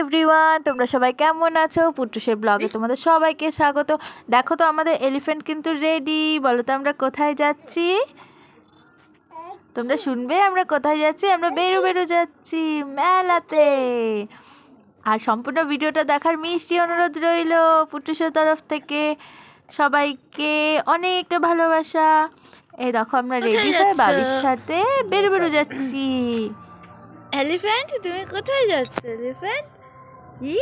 Everyone তোমরা সবাই কেমন আছো? পুটুসের ব্লগে তোমাদের সবাইকে স্বাগত। দেখো তো আমাদের এলিফ্যান্ট কিন্তু রেডি বলো তো আমরা কোথায় যাচ্ছি? তোমরা শুনবে আমরা কোথায় যাচ্ছি? আমরা বেরো বেরো যাচ্ছি মেলাতে। আর সম্পূর্ণ ভিডিওটা দেখার মিষ্টি অনুরোধ রইল পুটুসের তরফ থেকে। সবাইকে অনেক ভালোবাসা। এই দেখো আমরা রেডি হয়ে? বাবির সাথে বেরো বেরো যাচ্ছি। এলিফ্যান্ট তুমি কোথায় যাচ্ছ এলিফ্যান্ট ই?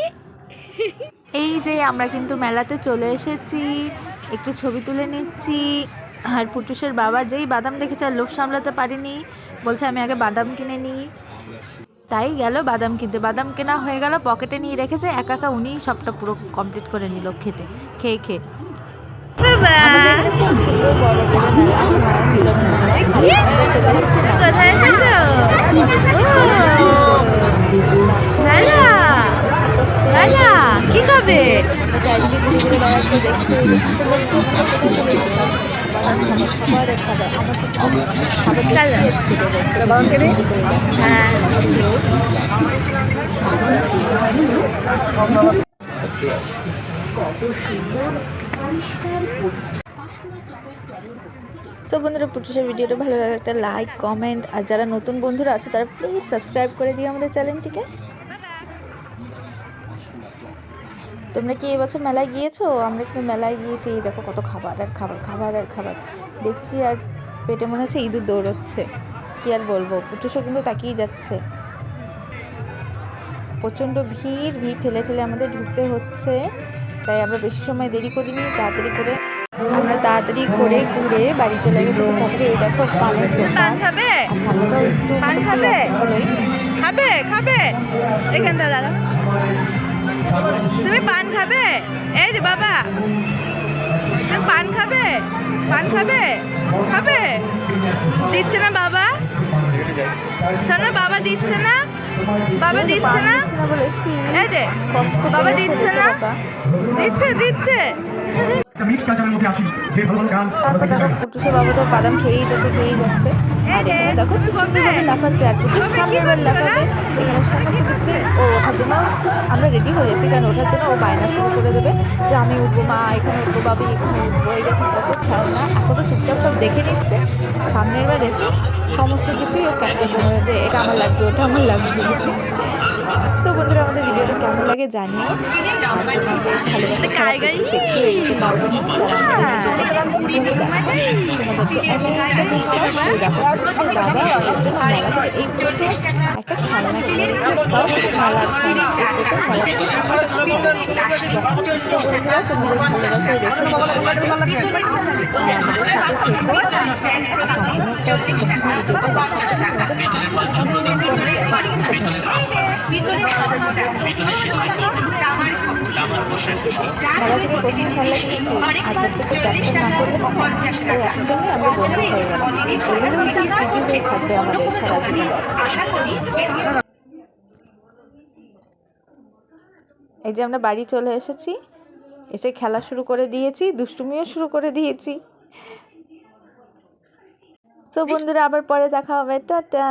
এই যে আমরা কিন্তু মেলাতে চলে এসেছি একটু ছবি তুলে নিচ্ছি। আর পুটুসের বাবা যেই বাদাম দেখেছে আর লোভ সামলাতে পারিনি বলছে আমি আগে বাদাম কিনে নিই। তাই গেল বাদাম কিনতে। বাদাম কেনা হয়ে গেল পকেটে নিয়ে রেখেছে একা একা উনি সবটা পুরো কমপ্লিট করে নিল খেতে খেয়ে খেয়ে। কোথায় সো বন্ধুরা পুটুসের ভিডিওটা ভালো লাগে একটা লাইক কমেন্ট আর যারা নতুন বন্ধুরা আছে, তারা প্লিজ সাবস্ক্রাইব করে দিও আমাদের চ্যানেলটিকে তোমরা কি এবছর মেলায় গিয়েছো? আমরা কিন্তু মেলায় গিয়েছি। এই দেখো কত খাবার আর খাবার খাবার আর খাবার। দেখছি আর পেটে মনে হচ্ছে ইঁদুর দৌড়চ্ছে। কি আর বলব? পুটুসও কিন্তু তাকিয়ে যাচ্ছে। প্রচণ্ড ভিড় ভিড় ঠেলে ঠেলে আমাদের ঢুকতে হচ্ছে। তাই আমরা বেশি সময় দেরি করিনি তাড়াতাড়ি করে আমরা তাড়াতাড়ি করে ঘুরে বাড়ি চলে গেছি। তাড়াতাড়ি এই দেখো পানের দোকান। খাবে? পান খাবে? খাবে খাবে? এখানটা দাঁড়া তুমি পান খাবে? এই রে বাবা। তুমি পান খাবে? পান খাবে? খাবে? দিচ্ছে না বাবা? শোনো বাবা দিচ্ছে না? বাবা দিচ্ছে না? দিচ্ছে বলে কি এই দে কষ্ট বাবা দিচ্ছে না? দিচ্ছে দিচ্ছে। একটা মিক্স কালচারের মধ্যে আসি যে ভালো ভালো গান আমরা দেখো চাই পুটুসের বাবা তো বাদাম খেয়েই যাচ্ছে খেয়েই যাচ্ছে। আর এখানে দেখো কি সুন্দরভাবে লাফাচ্ছে আর পুটুস সামনে এবার লাফাবে এখানে সমস্ত কিছুতে ও ওঠার জন্য আমরা রেডি হয়ে যাচ্ছি কারণ ওঠার জন্য ও বায়না শুরু করে দেবে যে আমি উঠবো মা এখানে উঠবো বাবি এখানে উঠবো এই দেখো কত খেলনা এখনও চুপচাপ সব দেখে নিচ্ছে। সামনের বার এসে সমস্ত কিছুই ও ক্যাপচার করে এটা আমার লাগবে ওটা আমার লাগবে। সো বন্ধুরা আমাদের ভিডিওটা কেমন লাগে জানিও আর তোমাদের ভালোবাসা ছাড়া কারিগরি? কিছু শিখতে এগোতে পারব না যারা আমাদের ভিডিওটা দেখো, তোমাদেরকে অনেক অনেক ভালোবাসা। দেখো, বাবা ওর জন্য মেলা থেকে এই বছর একটা খেলনা এই যে আমরা বাড়ি চলে এসেছি, এসে খেলা শুরু করে দিয়েছি, দুষ্টুমিও শুরু করে দিয়েছি। সো বন্ধুরা, আবার পরে দেখা হবে। টাটা!